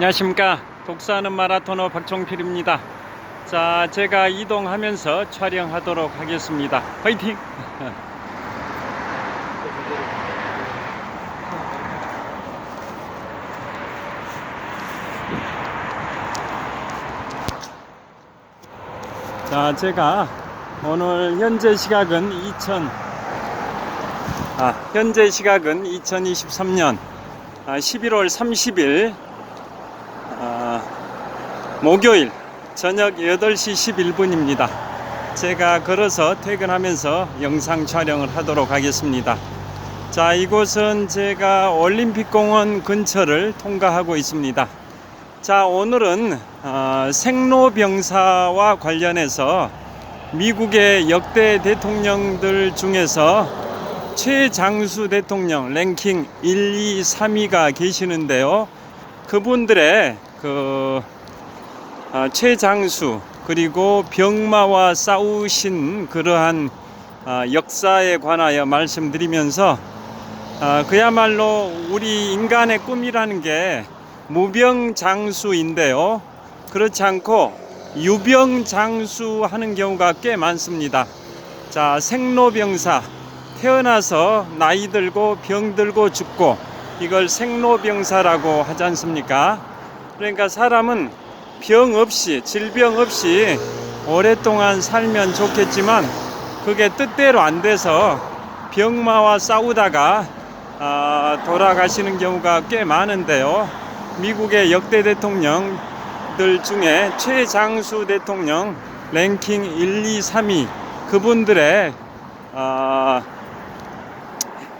안녕하십니까. 독사하는 마라토너 박종필입니다. 자 제가 이동하면서 촬영하도록 하겠습니다. 화이팅! 자 제가 오늘 현재 시각은 2000 아, 현재 시각은 2023년 아, 11월 30일 아, 목요일 저녁 8시 11분입니다. 제가 걸어서 퇴근하면서 영상 촬영을 하도록 하겠습니다. 자, 이곳은 제가 올림픽공원 근처를 통과하고 있습니다. 자, 오늘은 어, 생로병사와 관련해서 미국의 역대 대통령들 중에서 최장수 대통령 랭킹 1, 2, 3위가 계시는데요. 그분들의 그 아, 최장수 그리고 병마와 싸우신 그러한 아, 역사에 관하여 말씀드리면서 아, 그야말로 우리 인간의 꿈이라는 게 무병장수인데요. 그렇지 않고 유병장수 하는 경우가 꽤 많습니다. 자, 생로병사 태어나서 나이 들고 병 들고 죽고 이걸 생로병사라고 하지 않습니까? 그러니까 사람은 병 없이 질병 없이 오랫동안 살면 좋겠지만 그게 뜻대로 안 돼서 병마와 싸우다가 아, 돌아가시는 경우가 꽤 많은데요. 미국의 역대 대통령들 중에 최장수 대통령 랭킹 1, 2, 3위 그분들의 아,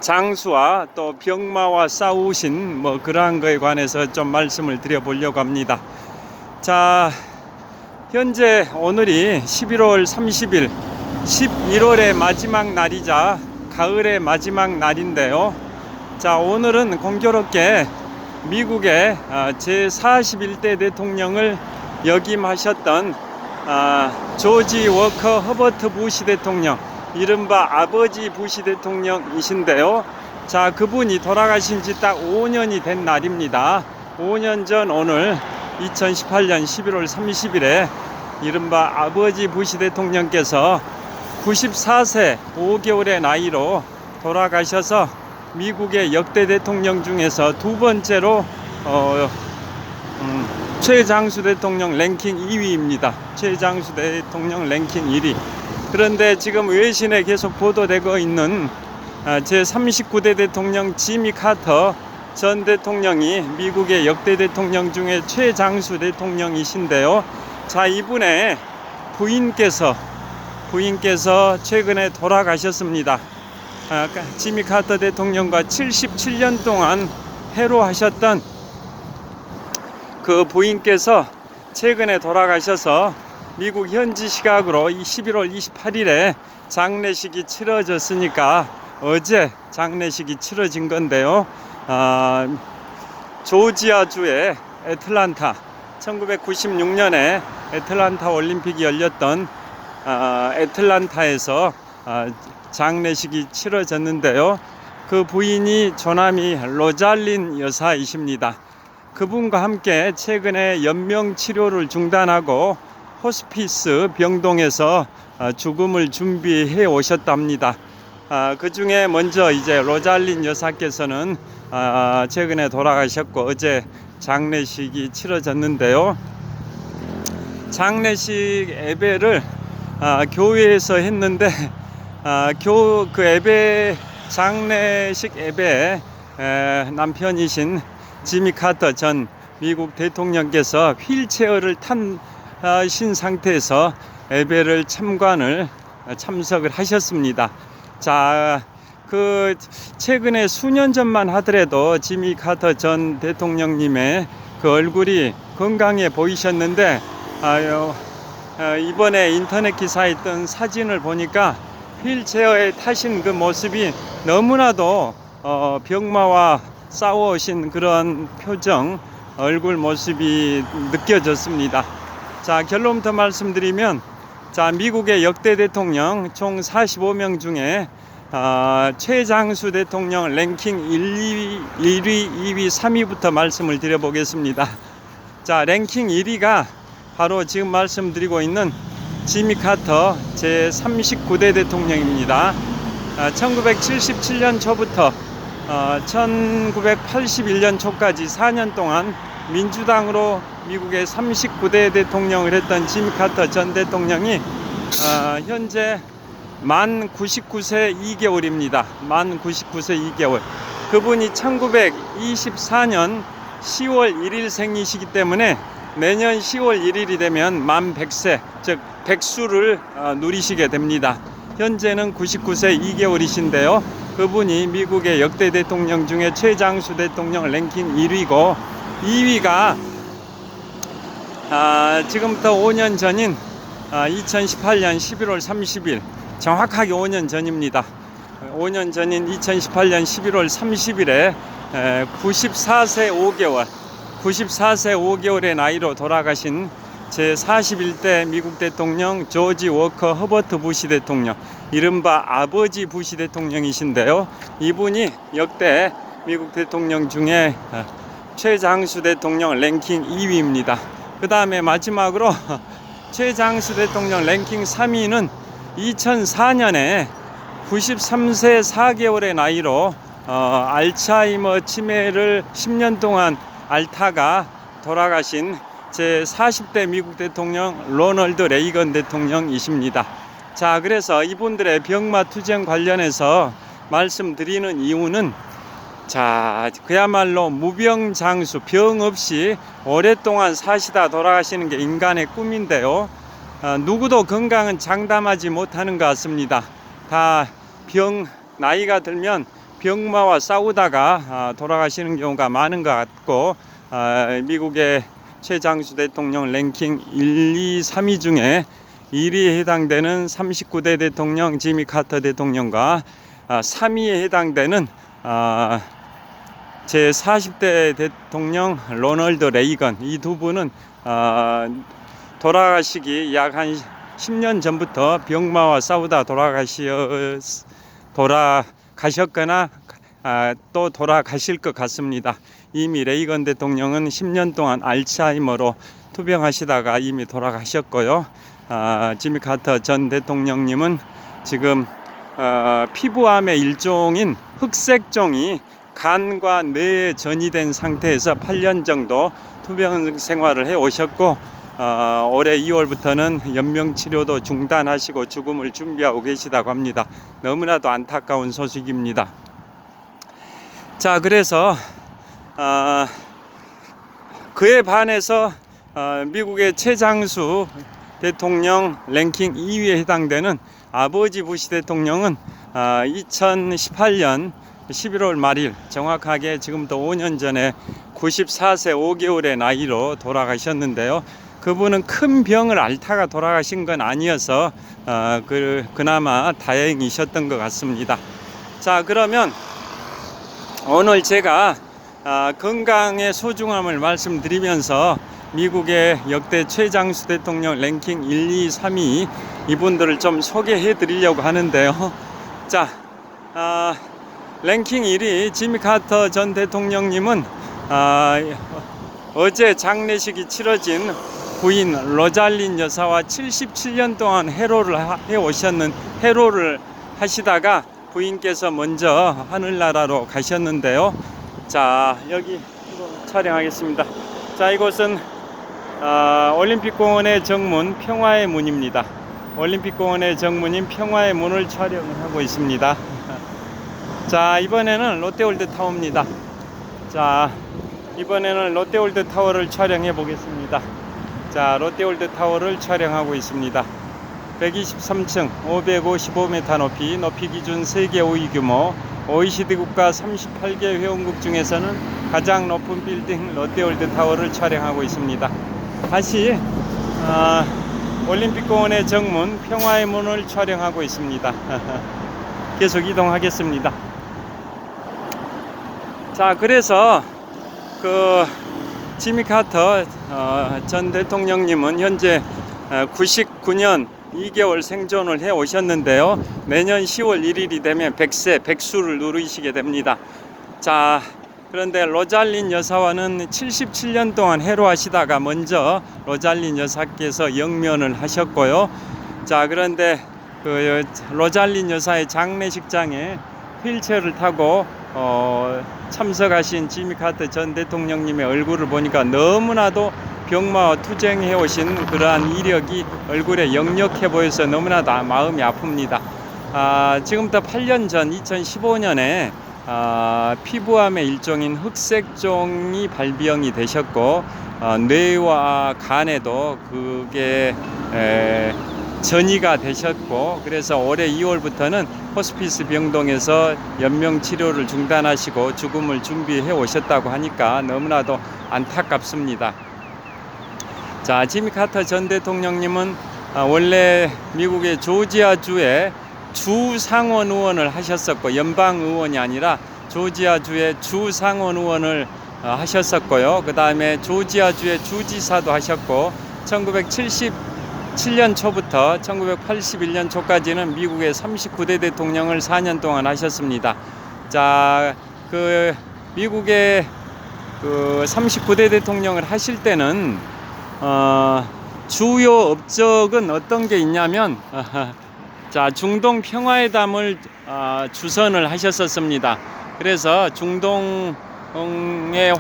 장수와 또 병마와 싸우신 뭐 그러한 거에 관해서 좀 말씀을 드려보려고 합니다. 자, 현재 오늘이 11월 30일, 11월의 마지막 날이자 가을의 마지막 날인데요. 자, 오늘은 공교롭게 미국의 아, 제41대 대통령을 역임하셨던 아, 조지 워커 허버트 부시 대통령, 이른바 아버지 부시 대통령이신데요. 자, 그분이 돌아가신 지 딱 5년이 된 날입니다. 5년 전 오늘 2018년 11월 30일에 이른바 아버지 부시 대통령께서 94세 5개월의 나이로 돌아가셔서 미국의 역대 대통령 중에서 두 번째로 어, 음, 최장수 대통령 랭킹 2위입니다. 최장수 대통령 랭킹 1위. 그런데 지금 외신에 계속 보도되고 있는 아, 제 39대 대통령 지미 카터 전 대통령이 미국의 역대 대통령 중에 최장수 대통령이신데요. 자, 이분의 부인께서 부인께서 최근에 돌아가셨습니다. 아, 지미 카터 대통령과 77년 동안 해로하셨던 그 부인께서 최근에 돌아가셔서 미국 현지 시각으로 11월 28일에 장례식이 치러졌으니까 어제 장례식이 치러진 건데요. 아, 조지아주의 애틀란타 1996년에 애틀란타 올림픽이 열렸던 아, 애틀란타에서 아, 장례식이 치러졌는데요. 그 부인이 조남이 로잘린 여사이십니다. 그분과 함께 최근에 연명 치료를 중단하고 호스피스 병동에서 아, 죽음을 준비해 오셨답니다. 아, 그 중에 먼저 이제 로잘린 여사께서는 아, 최근에 돌아가셨고 어제 장례식이 치러졌는데요. 장례식 예배를 아, 교회에서 했는데 아, 교, 그 예배 장례식 예배에 에, 남편이신 지미 카터 전 미국 대통령께서 휠체어를 탄신 상태에서 예배를 참관을 참석을 하셨습니다. 자, 그 최근에 수년 전만 하더라도 지미 카터 전 대통령님의 그 얼굴이 건강해 보이셨는데 아유, 어, 이번에 인터넷 기사에 뜬 사진을 보니까 휠체어에 타신 그 모습이 너무나도 어, 병마와 싸워오신 그런 표정, 얼굴 모습이 느껴졌습니다. 자, 결론부터 말씀드리면, 자, 미국의 역대 대통령 총 45명 중에 어, 최장수 대통령 랭킹 1, 2위, 1위, 2위, 3위부터 말씀을 드려보겠습니다. 자, 랭킹 1위가 바로 지금 말씀드리고 있는 지미 카터 제 39대 대통령입니다. 아, 1977년 초부터 어, 1981년 초까지 4년 동안 민주당으로 미국의 39대 대통령을 했던 지미 카터 전 대통령이 어, 현재 만 99세 2개월입니다. 만 99세 2개월. 그분이 1924년 10월 1일 생이시기 때문에 내년 10월 1일이 되면 만 100세, 즉 백수를 어, 누리시게 됩니다. 현재는 99세 2개월이신데요. 그분이 미국의 역대 대통령 중에 최장수 대통령 랭킹 1위고 2위가 아, 지금부터 5년 전인 아, 2018년 11월 30일 정확하게 5년 전입니다. 5년 전인 2018년 11월 30일에 94세 5개월 94세 5개월의 나이로 돌아가신 제 41대 미국 대통령 조지 워커 허버트 부시 대통령 이른바 아버지 부시 대통령이신데요. 이분이 역대 미국 대통령 중에 어, 최장수 대통령 랭킹 2위입니다. 그 다음에 마지막으로 최장수 대통령 랭킹 3위는 2004년에 93세 4개월의 나이로 어, 알츠하이머 치매를 10년 동안 앓다가 돌아가신 제 40대 미국 대통령 로널드 레이건 대통령이십니다. 자, 그래서 이분들의 병마 투쟁 관련해서 말씀드리는 이유는 자, 그야말로 무병장수, 병 없이 오랫동안 사시다 돌아가시는 게 인간의 꿈인데요. 어, 누구도 건강은 장담하지 못하는 것 같습니다. 다 병, 나이가 들면 병마와 싸우다가 아, 돌아가시는 경우가 많은 것 같고, 아, 미국의 최장수 대통령 랭킹 1, 2, 3위 중에 1위에 해당되는 39대 대통령 지미 카터 대통령과 아, 3위에 해당되는 아, 제 40대 대통령 로널드 레이건 이 두 분은 아, 돌아가시기 약 한 10년 전부터 병마와 싸우다 돌아가시 돌아가셨거나 아, 또 돌아가실 것 같습니다. 이미 레이건 대통령은 10년 동안 알츠하이머로 투병하시다가 이미 돌아가셨고요. 아, 지미 카터 전 대통령님은 지금 어, 피부암의 일종인 흑색종이 간과 뇌에 전이된 상태에서 8년 정도 투병 생활을 해 오셨고 어, 올해 2월부터는 연명 치료도 중단하시고 죽음을 준비하고 계시다고 합니다. 너무나도 안타까운 소식입니다. 자, 그래서 어, 그에 반해서 어, 미국의 최장수 대통령 랭킹 2위에 해당되는 아버지 부시 대통령은 어, 2018년 11월 말일 정확하게 지금부터 5년 전에 94세 5개월의 나이로 돌아가셨는데요. 그분은 큰 병을 앓다가 돌아가신 건 아니어서 어, 그, 그나마 다행이셨던 것 같습니다. 자 그러면 오늘 제가 아, 건강의 소중함을 말씀드리면서 미국의 역대 최장수 대통령 랭킹 1, 2, 3위 이분들을 좀 소개해 드리려고 하는데요. 자, 아, 랭킹 1위 지미 카터 전 대통령님은 아, 어제 장례식이 치러진 부인 로잘린 여사와 77년 동안 해로를 해 오셨는 해로를 하시다가 부인께서 먼저 하늘나라로 가셨는데요. 자 여기 촬영하겠습니다. 자 이곳은 아, 올림픽공원의 정문 평화의 문입니다. 올림픽공원의 정문인 평화의 문을 촬영을 하고 있습니다. 자 이번에는 롯데월드 타워입니다. 자 이번에는 롯데월드 타워를 촬영해 보겠습니다. 자 롯데월드 타워를 촬영하고 있습니다. 123층 555m 높이 높이 기준 세계 5위 규모 OECD 국가 38개 회원국 중에서는 가장 높은 빌딩 롯데월드 타워를 촬영하고 있습니다. 다시 어, 올림픽공원의 정문 평화의 문을 촬영하고 있습니다. 계속 이동하겠습니다. 자 그래서 그 지미 카터 어, 전 대통령님은 현재 어, 99년 2개월 생존을 해 오셨는데요. 내년 10월 1일이 되면 100세, 백수를 누리시게 됩니다. 자, 그런데 로잘린 여사와는 77년 동안 해로하시다가 먼저 로잘린 여사께서 영면을 하셨고요. 자, 그런데 그 로잘린 여사의 장례식장에 휠체어를 타고 어, 참석하신 지미 카터 전 대통령님의 얼굴을 보니까 너무나도 병마와 투쟁해 오신 그러한 이력이 얼굴에 역력해 보여서 너무나도 마음이 아픕니다. 아, 지금부터 8년 전 2015년에 아, 피부암의 일종인 흑색종이 발병이 되셨고 어, 뇌와 간에도 그게 에, 전이가 되셨고 그래서 올해 2월부터는 호스피스 병동에서 연명 치료를 중단하시고 죽음을 준비해 오셨다고 하니까 너무나도 안타깝습니다. 자, 지미 카터 전 대통령님은 아, 원래 미국의 조지아주에 주 상원 의원을 하셨었고 연방 의원이 아니라 조지아주의 주 상원 의원을 어, 하셨었고요. 그 다음에 조지아주의 주지사도 하셨고 1977년 초부터 1981년 초까지는 미국의 39대 대통령을 4년 동안 하셨습니다. 자, 그 미국의 그 39대 대통령을 하실 때는 어, 주요 업적은 어떤 게 있냐면 자 중동 평화회담을 어, 주선을 하셨었습니다. 그래서 중동의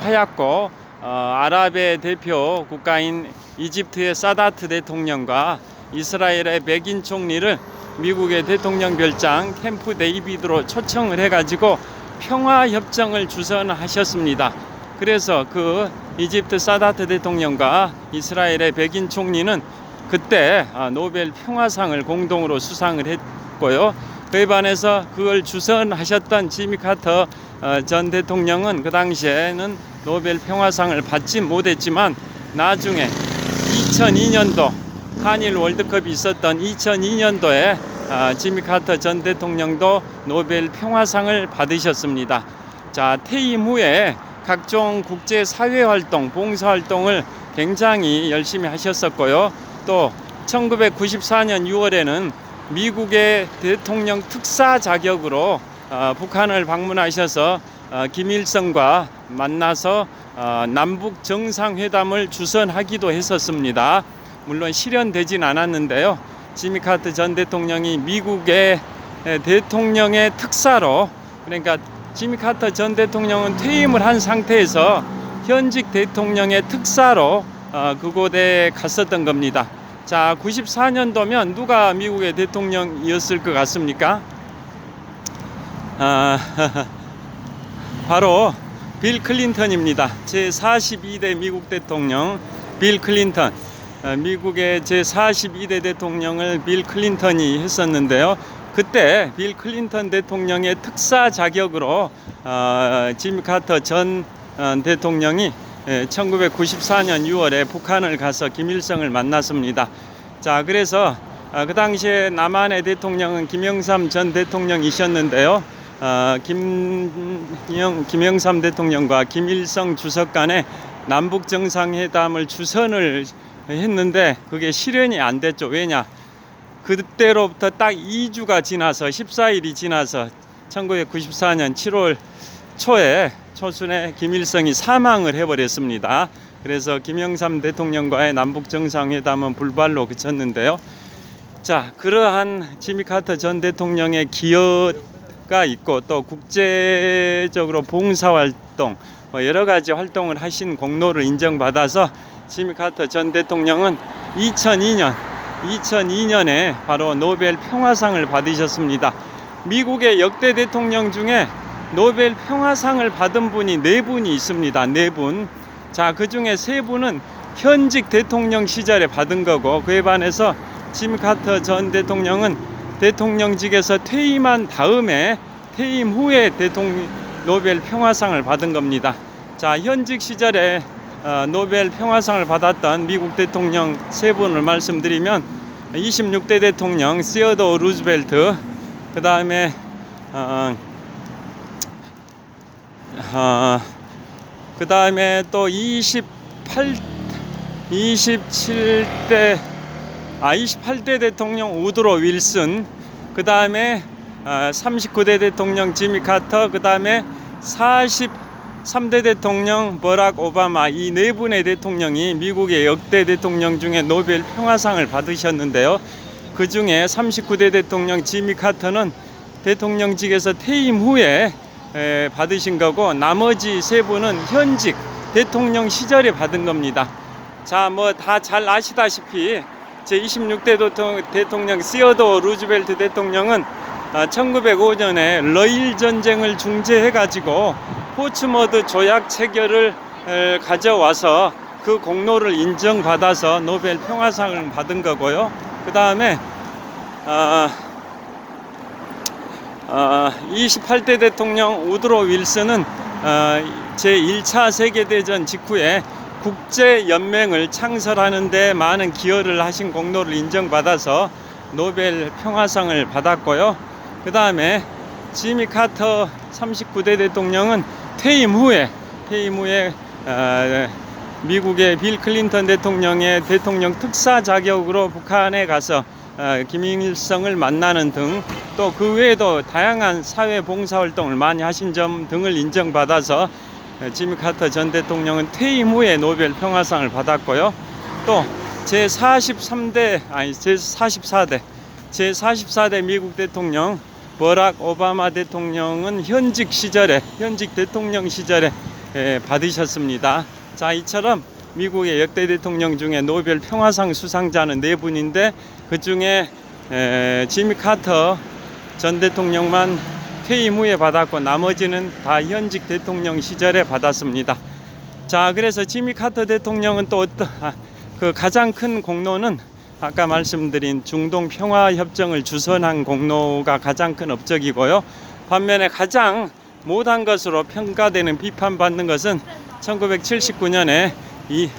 화약고 어, 아랍의 대표 국가인 이집트의 사다트 대통령과 이스라엘의 백인 총리를 미국의 대통령 별장 캠프 데이비드로 초청을 해가지고 평화 협정을 주선하셨습니다. 그래서 그 이집트 사다트 대통령과 이스라엘의 백인 총리는 그때 아, 노벨 평화상을 공동으로 수상을 했고요. 그에 반해서 그걸 주선하셨던 지미 카터 어, 전 대통령은 그 당시에는 노벨 평화상을 받지 못했지만 나중에 2002년도 한일 월드컵이 있었던 2002년도에 아, 지미 카터 전 대통령도 노벨 평화상을 받으셨습니다. 자 퇴임 후에 각종 국제 사회 활동, 봉사 활동을 굉장히 열심히 하셨었고요. 또 1994년 6월에는 미국의 대통령 특사 자격으로 어, 북한을 방문하셔서 어, 김일성과 만나서 어, 남북 정상회담을 주선하기도 했었습니다. 물론 실현되진 않았는데요. 지미 카트 전 대통령이 미국의 대통령의 특사로 그러니까 지미 카터 전 대통령은 퇴임을 한 상태에서 현직 대통령의 특사로 어, 그곳에 갔었던 겁니다. 자, 94년도면 누가 미국의 대통령이었을 것 같습니까? 아, 바로 빌 클린턴입니다. 제 42대 미국 대통령 빌 클린턴. 어, 미국의 제 42대 대통령을 빌 클린턴이 했었는데요. 그때 빌 클린턴 대통령의 특사 자격으로 어, 짐 카터 전 어, 대통령이 1994년 6월에 북한을 가서 김일성을 만났습니다. 자, 그래서 어, 그 당시에 남한의 대통령은 김영삼 전 대통령이셨는데요. 어, 김영, 김영삼 대통령과 김일성 주석 간에 남북 정상회담을 주선을 했는데 그게 실현이 안 됐죠. 왜냐? 그때로부터 딱 2주가 지나서 14일이 지나서 1994년 7월 초에 초순에 김일성이 사망을 해버렸습니다. 그래서 김영삼 대통령과의 남북 정상회담은 불발로 그쳤는데요. 자, 그러한 지미 카터 전 대통령의 기여 가 있고 또 국제적으로 봉사활동 뭐 여러 가지 활동을 하신 공로를 인정받아서 지미 카터 전 대통령은 2002년 2002년에 바로 노벨 평화상을 받으셨습니다. 미국의 역대 대통령 중에 노벨 평화상을 받은 분이 네 분이 있습니다. 네 분. 자, 그 중에 세 분은 현직 대통령 시절에 받은 거고 그에 반해서 짐 카터 전 대통령은 대통령직에서 퇴임한 다음에 퇴임 후에 대통령 노벨 평화상을 받은 겁니다. 자, 현직 시절에 어, 노벨 평화상을 받았던 미국 대통령 세 분을 말씀드리면 26대 대통령 시어도 루즈벨트 그 다음에 어, 어, 그 다음에 또 28, 27대, 아, 28대 대통령 우드로 윌슨, 그 다음에 어, 39대 대통령 지미 카터, 그 다음에 40, 3대 대통령 버락 오바마 이 네 분의 대통령이 미국의 역대 대통령 중에 노벨 평화상을 받으셨는데요. 그 중에 39대 대통령 지미 카터는 대통령직에서 퇴임 후에 에, 받으신 거고 나머지 세 분은 현직 대통령 시절에 받은 겁니다. 자, 뭐 다 잘 아시다시피 제 26대 대통령 시어도 루즈벨트 대통령은 1905년에 러일 전쟁을 중재해 가지고 포츠머드 조약 체결을 에, 가져와서 그 공로를 인정받아서 노벨 평화상을 받은 거고요. 그 다음에 아, 아, 28대 대통령 우드로 윌슨은 아, 제 1차 세계대전 직후에 국제연맹을 창설하는 데 많은 기여를 하신 공로를 인정받아서 노벨 평화상을 받았고요. 그 다음에 지미 카터 39대 대통령은 퇴임 후에 퇴임 후에 아, 미국의 빌 클린턴 대통령의 대통령 특사 자격으로 북한에 가서 어, 김일성을 만나는 등 또 그 외에도 다양한 사회 봉사 활동을 많이 하신 점 등을 인정받아서 어, 지미 카터 전 대통령은 퇴임 후에 노벨 평화상을 받았고요. 또 제 43대 아니 제 44대 제 44대 미국 대통령 버락 오바마 대통령은 현직 시절에 현직 대통령 시절에 예, 받으셨습니다. 자 이처럼 미국의 역대 대통령 중에 노벨 평화상 수상자는 네 분인데 그 중에 지미 카터 전 대통령만 퇴임 후에 받았고 나머지는 다 현직 대통령 시절에 받았습니다. 자 그래서 지미 카터 대통령은 또 어떤 아, 그 가장 큰 공로는 아까 말씀드린 중동 평화 협정을 주선한 공로가 가장 큰 업적이고요. 반면에 가장 못한 것으로 평가되는 비판받는 것은 1979년에 이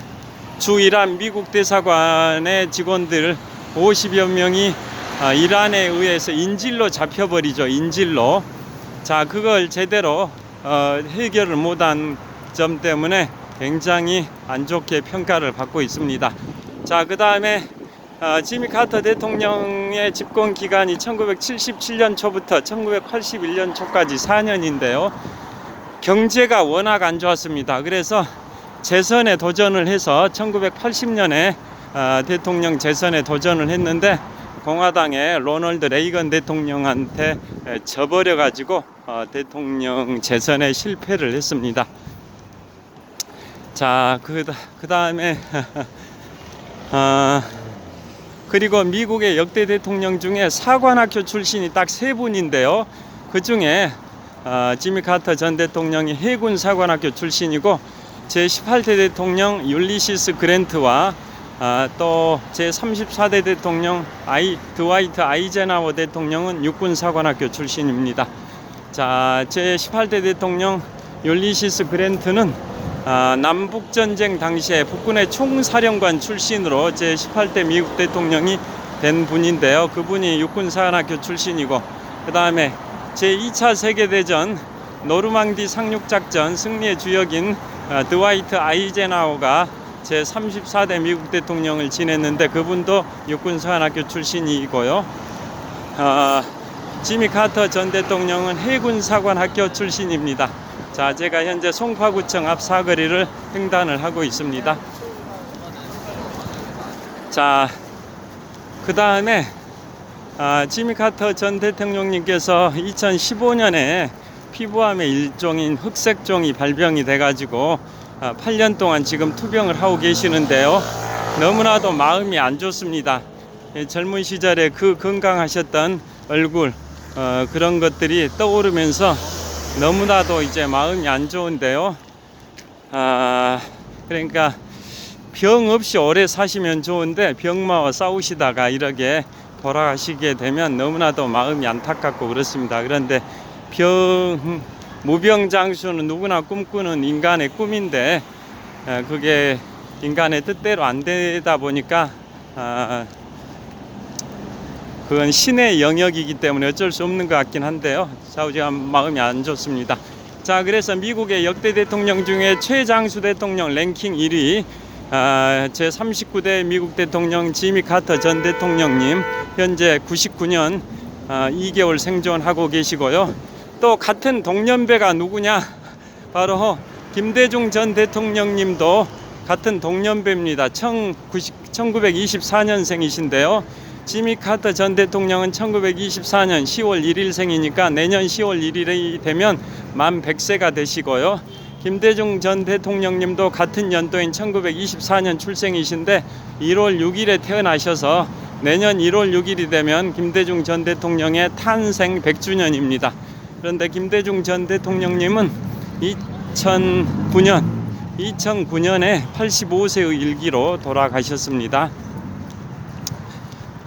주이란 미국 대사관의 직원들 50여 명이 아, 이란에 의해서 인질로 잡혀버리죠. 인질로. 자, 그걸 제대로 어, 해결을 못한 점 때문에 굉장히 안 좋게 평가를 받고 있습니다. 자, 그 다음에 어, 지미 카터 대통령의 집권 기간이 1977년 초부터 1981년 초까지 4년인데요. 경제가 워낙 안 좋았습니다. 그래서 재선에 도전을 해서 1980년에 어, 대통령 재선에 도전을 했는데 공화당의 로널드 레이건 대통령한테 에, 져버려 가지고 어, 대통령 재선에 실패를 했습니다. 자, 그, 그 다음에 어, 그리고 미국의 역대 대통령 중에 사관학교 출신이 딱 세 분인데요. 그 중에 어, 지미 카터 전 대통령이 해군 사관학교 출신이고 제 18대 대통령 율리시스 그랜트와 아, 또제 34대 대통령 아이 드와이트 아이젠하워 대통령은 육군 사관학교 출신입니다. 자, 제 18대 대통령 율리시스 그랜트는 아, 남북 전쟁 당시에 북군의 총사령관 출신으로 제 18대 미국 대통령이 된 분인데요. 그분이 육군 사관학교 출신이고 그 다음에 제 2차 세계 대전 노르망디 상륙 작전 승리의 주역인 아, 드와이트 아이젠하워가 제 34대 미국 대통령을 지냈는데 그분도 육군 사관학교 출신이고요. 아, 지미 카터 전 대통령은 해군 사관학교 출신입니다. 자, 제가 현재 송파구청 앞 사거리를 횡단을 하고 있습니다. 자, 그 다음에 아, 지미 카터 전 대통령님께서 2015년에 피부암의 일종인 흑색종이 발병이 돼가지고 8년 동안 지금 투병을 하고 계시는데요. 너무나도 마음이 안 좋습니다. 예, 젊은 시절에 그 건강하셨던 얼굴 어, 그런 것들이 떠오르면서 너무나도 이제 마음이 안 좋은데요. 아, 그러니까 병 없이 오래 사시면 좋은데 병마와 싸우시다가 이렇게 돌아가시게 되면 너무나도 마음이 안타깝고 그렇습니다. 그런데 병 무병장수는 누구나 꿈꾸는 인간의 꿈인데 어, 그게 인간의 뜻대로 안 되다 보니까 아, 그건 신의 영역이기 때문에 어쩔 수 없는 것 같긴 한데요. 사우지가 마음이 안 좋습니다. 자, 그래서 미국의 역대 대통령 중에 최장수 대통령 랭킹 1위 아, 제 39대 미국 대통령 지미 카터 전 대통령님 현재 99년 아, 2개월 생존하고 계시고요. 또 같은 동년배가 누구냐? 바로 김대중 전 대통령님도 같은 동년배입니다. 1924년생이신데요. 지미 카터 전 대통령은 1924년 10월 1일생이니까 내년 10월 1일이 되면 만 100세가 되시고요. 김대중 전 대통령님도 같은 연도인 1924년 출생이신데 1월 6일에 태어나셔서 내년 1월 6일이 되면 김대중 전 대통령의 탄생 100주년입니다. 그런데 김대중 전 대통령님은 2009년 2009년에 85세의 일기로 돌아가셨습니다.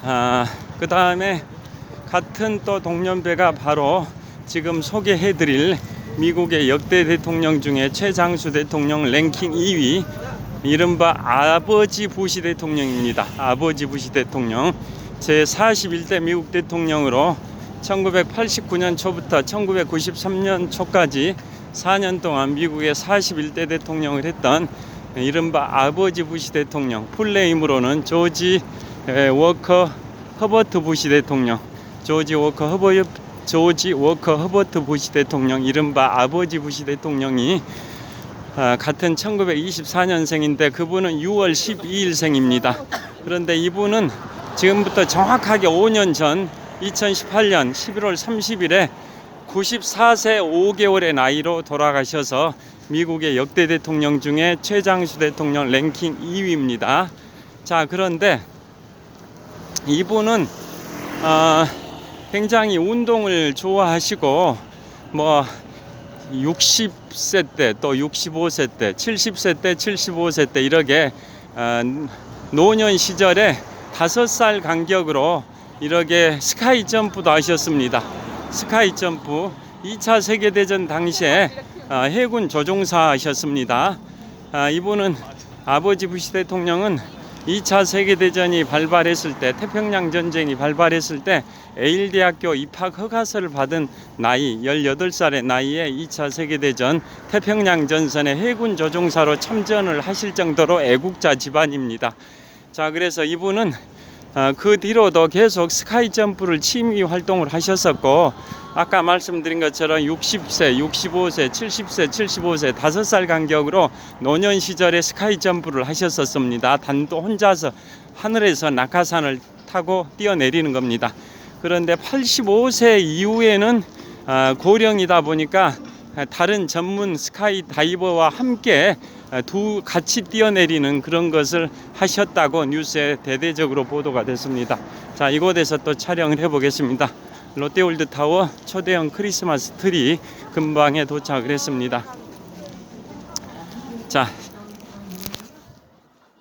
아, 그 다음에 같은 또 동년배가 바로 지금 소개해드릴 미국의 역대 대통령 중에 최장수 대통령 랭킹 2위 이른바 아버지 부시 대통령입니다. 아버지 부시 대통령 제 41대 미국 대통령으로 1989년 초부터 1993년 초까지 4년 동안 미국의 41대 대통령을 했던 이른바 아버지 부시 대통령 풀네임으로는 조지 에, 워커 허버트 부시 대통령 조지 워커 허버 조지 워커 허버트 부시 대통령 이른바 아버지 부시 대통령이 아, 같은 1924년생인데 그분은 6월 12일생입니다. 그런데 이분은 지금부터 정확하게 5년 전 2018년 11월 30일에 94세 5개월의 나이로 돌아가셔서 미국의 역대 대통령 중에 최장수 대통령 랭킹 2위입니다. 자, 그런데 이분은 어, 굉장히 운동을 좋아하시고 뭐 60세 때 또 65세 때 70세 때 75세 때 이렇게 어, 노년 시절에 다섯 살 간격으로 이렇게 스카이 점프도 하셨습니다. 스카이 점프 2차 세계대전 당시에 어, 해군 조종사 하셨습니다. 아, 이분은 아버지 부시 대통령은 2차 세계대전이 발발했을 때 태평양 전쟁이 발발했을 때 에일 대학교 입학 허가서를 받은 나이 18살의 나이에 2차 세계대전 태평양 전선에 해군 조종사로 참전을 하실 정도로 애국자 집안입니다. 자, 그래서 이분은 어, 그 뒤로도 계속 스카이 점프를 취미 활동을 하셨었고 아까 말씀드린 것처럼 60세, 65세, 70세, 75세 다섯 살 간격으로 노년 시절에 스카이 점프를 하셨었습니다. 단도 혼자서 하늘에서 낙하산을 타고 뛰어내리는 겁니다. 그런데 85세 이후에는 아, 고령이다 보니까 다른 전문 스카이 다이버와 함께 두 같이 뛰어내리는 그런 것을 하셨다고 뉴스에 대대적으로 보도가 됐습니다. 자, 이곳에서 또 촬영을 해 보겠습니다. 롯데월드 타워 초대형 크리스마스 트리 근방에 도착을 했습니다. 자,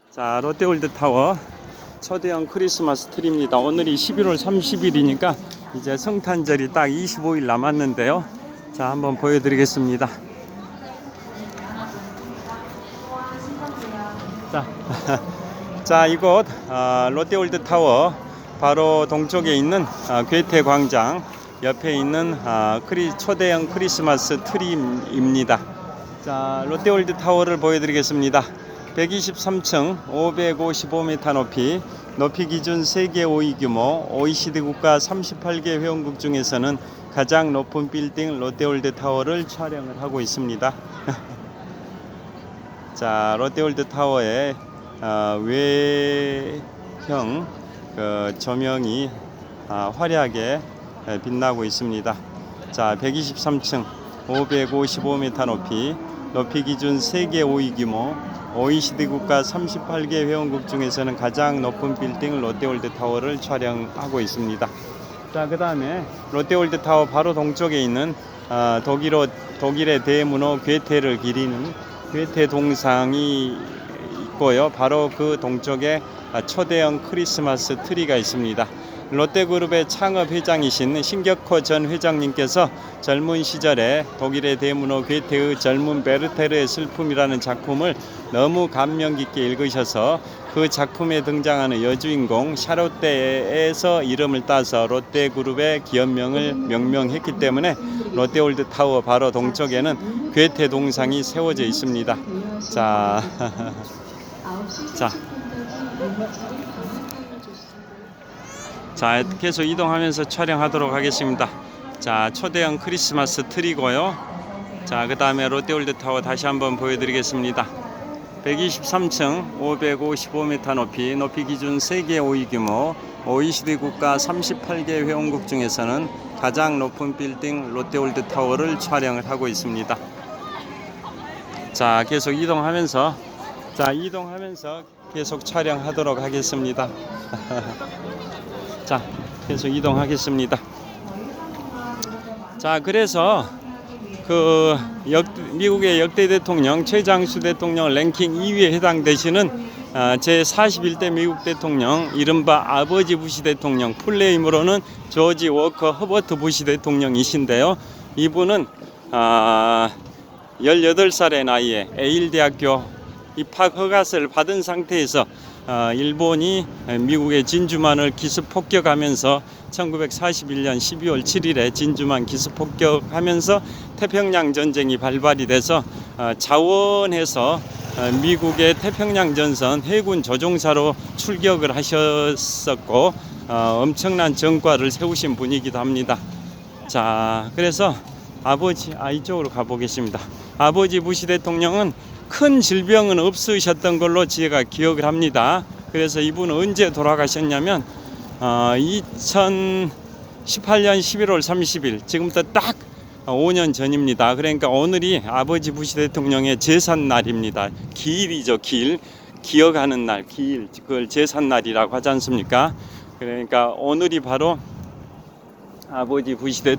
자 롯데월드 타워 초대형 크리스마스 트리입니다. 오늘이 11월 30일이니까 이제 성탄절이 딱 25일 남았는데요. 자, 한번 보여드리겠습니다. 자, 자 이곳 아, 롯데월드 타워 바로 동쪽에 있는 아, 괴테 광장 옆에 있는 아, 크리, 초대형 크리스마스 트리입니다. 자, 롯데월드 타워를 보여드리겠습니다. 123층 555m 높이 높이 기준 세계 5위 규모 OECD 국가 38개 회원국 중에서는 가장 높은 빌딩 롯데월드 타워를 촬영을 하고 있습니다. 자 롯데월드 타워의 어, 외형 그 조명이 아, 화려하게 에, 빛나고 있습니다. 자 123층 555m 높이 높이 기준 세계 5위 규모 OECD 국가 38개 회원국 중에서는 가장 높은 빌딩 롯데월드 타워를 촬영하고 있습니다. 자, 그 다음에 롯데월드 타워 바로 동쪽에 있는 아, 독일어, 독일의 대문호 괴테를 기리는 괴테 동상이 있고요. 바로 그 동쪽에 아, 초대형 크리스마스 트리가 있습니다. 롯데그룹의 창업 회장이신 신격호 전 회장님께서 젊은 시절에 독일의 대문호 괴테의 젊은 베르테르의 슬픔이라는 작품을 너무 감명 깊게 읽으셔서 그 작품에 등장하는 여주인공 샤롯데에서 이름을 따서 롯데그룹의 기업명을 명명했기 때문에 롯데월드 타워 바로 동쪽에는 괴테 동상이 세워져 있습니다. 자, 자. 자, 계속 이동하면서 촬영하도록 하겠습니다. 자, 초대형 크리스마스 트리고요. 자, 자, 그 다음에 롯데월드타워 다시 한번 보여드리겠습니다. 123층 555m 높이, 높이 기준 세계 5위 규모, OECD 국가 38개 회원국 중에서는 가장 높은 빌딩 롯데월드 타워를 촬영을 하고 있습니다. 자, 계속 이동하면서, 자, 이동하면서 계속 촬영하도록 하겠습니다. 자, 계속 이동하겠습니다. 자, 그래서 그 역, 미국의 역대 대통령 최장수 대통령 랭킹 2위에 해당되시는 아, 제 41대 미국 대통령 이른바 아버지 부시 대통령 풀네임으로는 조지 워커 허버트 부시 대통령이신데요. 이분은 아, 18살의 나이에 에일 대학교 입학 허가서를 받은 상태에서 아, 일본이 미국의 진주만을 기습 폭격하면서 1941년 12월 7일에 진주만 기습 폭격하면서 태평양 전쟁이 발발이 돼서 아, 자원해서 아, 미국의 태평양 전선 해군 조종사로 출격을 하셨었고 어, 엄청난 전과를 세우신 분이기도 합니다. 자, 그래서 아버지 아 이쪽으로 가보겠습니다. 아버지 부시 대통령은 큰 질병은 없으셨던 걸로 제가 기억을 합니다. 그래서 이분은 언제 돌아가셨냐면 어, 2018년 11월 30일 지금부터 딱 5년 전입니다. 그러니까 오늘이 아버지 부시 대통령의 제산 날입니다. 기일이죠, 기일. 기억하는 날, 기일. 그걸 제산 날이라고 하지 않습니까? 그러니까 오늘이 바로 아버지 부시 대통령